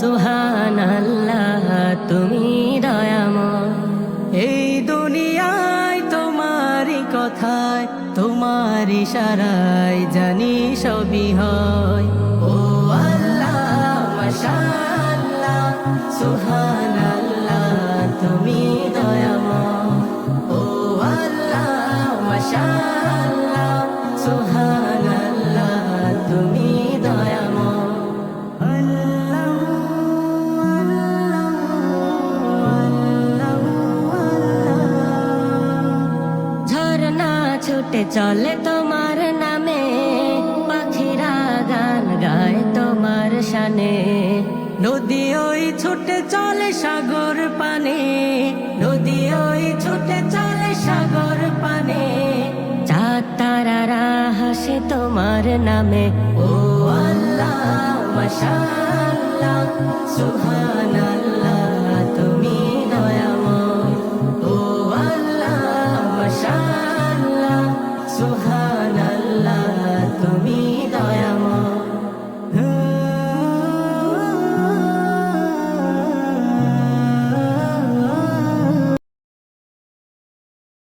সুহান আল্লাহ তুমি দয়াময়। এই দুনিয়ায় তোমারই কথায়, তোমার ইশারায় জানি সবই হয়। ও আল্লাহ মশাল্লাহ সুহান ছুটে চলে তোমার নামে। পাখিরা গান গায় তোমার শানে। নদী ওই ছুটে চলে সাগর পানে। নদী ওই ছুটে চলে সাগর পানে। চাঁদ তারারা হাসে তোমার নামে। ও আল্লাহ, মাশাআল্লাহ, সুবহানাল্লাহ।